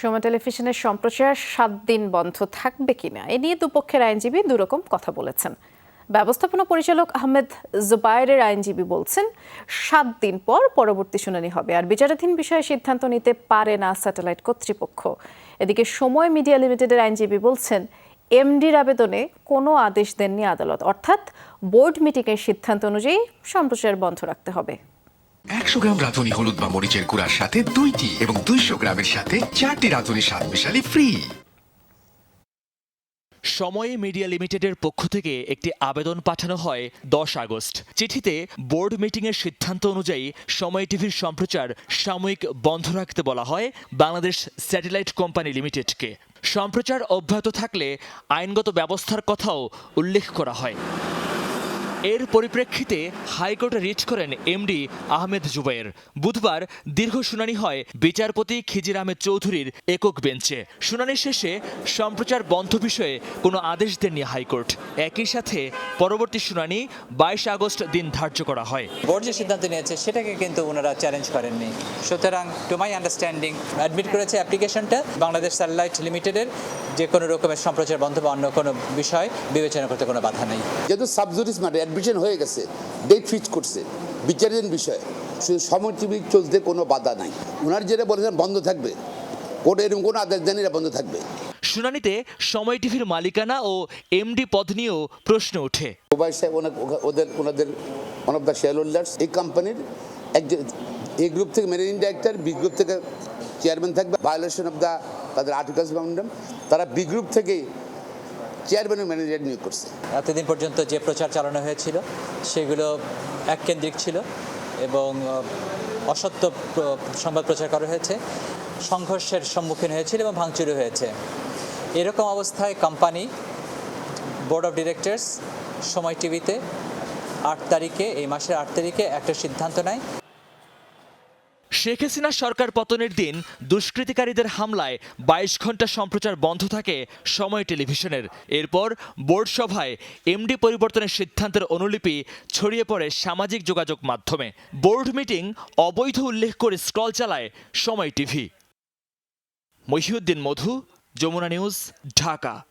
সময় টেলিভিশনের সম্প্রচার সাত দিন বন্ধ থাকবে কিনা? এ নিয়ে দুপক্ষের আইনজীবী দুরকম কথা বলেছেন। ব্যবস্থাপনা পরিচালক আহমেদ জুবায়েরের আইনজীবী বলছেন, সাত দিন পর পরবর্তী শুনানি হবে আর বিচারাধীন বিষয়ে সিদ্ধান্ত নিতে পারে না স্যাটেলাইট কর্তৃপক্ষ। এদিকে সময় মিডিয়া লিমিটেডের আইনজীবী বলছেন, এমডির আবেদনে কোনো আদেশ দেননি আদালত। অর্থাৎ বোর্ড মিটিংয়ের সিদ্ধান্ত অনুযায়ী সম্প্রচার বন্ধ রাখতে হবে। একশো গ্রাম রাঁধুনি হলুদ বা মরিচের গুঁড়ার সাথে দুইটি এবং দুইশো গ্রামের সাথে চারটি রাঁধুনি স্বাদ মিশালি ফ্রি সময়ে মিডিয়া লিমিটেডের পক্ষ থেকে একটি আবেদন পাঠানো হয় দশ আগস্ট। চিঠিতে বোর্ড মিটিংয়ের সিদ্ধান্ত অনুযায়ী সময় টিভির সম্প্রচার সাময়িক বন্ধ রাখতে বলা হয় বাংলাদেশ স্যাটেলাইট কোম্পানি লিমিটেডকে। সম্প্রচার অব্যাহত থাকলে আইনগত ব্যবস্থার কথাও উল্লেখ করা হয়। এর পরিপ্রেক্ষিতে হাইকোর্টে রিট করেন এমডি আহমেদ জুবাইর বুধবার দীর্ঘ শুনানি হয় বিচারপতি খিজির আহমেদ চৌধুরীর একক বেঞ্চে। শুনানি শেষে সম্প্রচার বন্ধ বিষয়ে কোনো আদেশ দেননি হাইকোর্ট। একই সাথে পরবর্তী শুনানি বাইশ আগস্ট দিন ধার্য করা হয়। বোর্ড যে সিদ্ধান্ত নিয়েছে সেটাকে কিন্তু ওনারা চ্যালেঞ্জ করেননি। সুতরাং টু মাই আন্ডারস্ট্যান্ডিং অ্যাডমিট করেছে অ্যাপ্লিকেশনটা বাংলাদেশ স্যাটেলাইট লিমিটেডের যে কোনো রকমের সম্প্রচার বন্ধ বা অন্য কোনো বিষয় বিবেচনা করতে কোনো বাধা নেই। যেহেতু সাবজুডিস ম্যাটার অ্যাডমিশন হয়ে গেছে ডেট ফিক্স করছে বিচারাধীন বিষয়। শুধু সময় টিভি চলতে কোনো বাধা নাই। ওনার যেটা বলেছেন বন্ধ থাকবে। কোর্ট এরকম কোনো আদেশ দেন এটা বন্ধ থাকবে। শুনানিতে সময় টিভির মালিকানা ও এমডি পদ নিয়েও প্রশ্ন ওঠে। ওবাই সাহেব ওদের ওনাদের one of the shareholders এই কোম্পানির একজন এ গ্রুপ থেকে ম্যানেজিং ডাইরেক্টর বি গ্রুপ থেকে চেয়ারম্যান থাকবে ভায়োলেশন অফ দ্য তাদের আর্টিকেলস বাউন্ডাম তারা বি গ্রুপ থেকে চেয়ারম্যান ম্যানেজার নিয়োগ করছে। এতদিন পর্যন্ত যে প্রচার চালানো হয়েছিল, সেগুলো এককেন্দ্রিক ছিল এবং অসত্য সংবাদ প্রচার করা হয়েছে, সংঘর্ষের সম্মুখীন হয়েছিল এবং ভাঙচুরও হয়েছে। এরকম অবস্থায় কোম্পানি বোর্ড অফ ডিরেক্টরস সময় টিভিতে, আট তারিখে, এই মাসের আট তারিখে একটা সিদ্ধান্ত নেয়। শেখ হাসিনা সরকার পতনের দিন দুষ্কৃতিকারীদের হামলায় বাইশ ঘণ্টা সম্প্রচার বন্ধ থাকে সময় টেলিভিশনের। এরপর বোর্ড সভায় এমডি পরিবর্তনের সিদ্ধান্তের অনুলিপি ছড়িয়ে পড়ে সামাজিক যোগাযোগ মাধ্যমে। বোর্ড মিটিং অবৈধ উল্লেখ করে স্ক্রল চালায় সময় টিভি। মহিউদ্দিন মধু, যমুনা নিউজ, ঢাকা।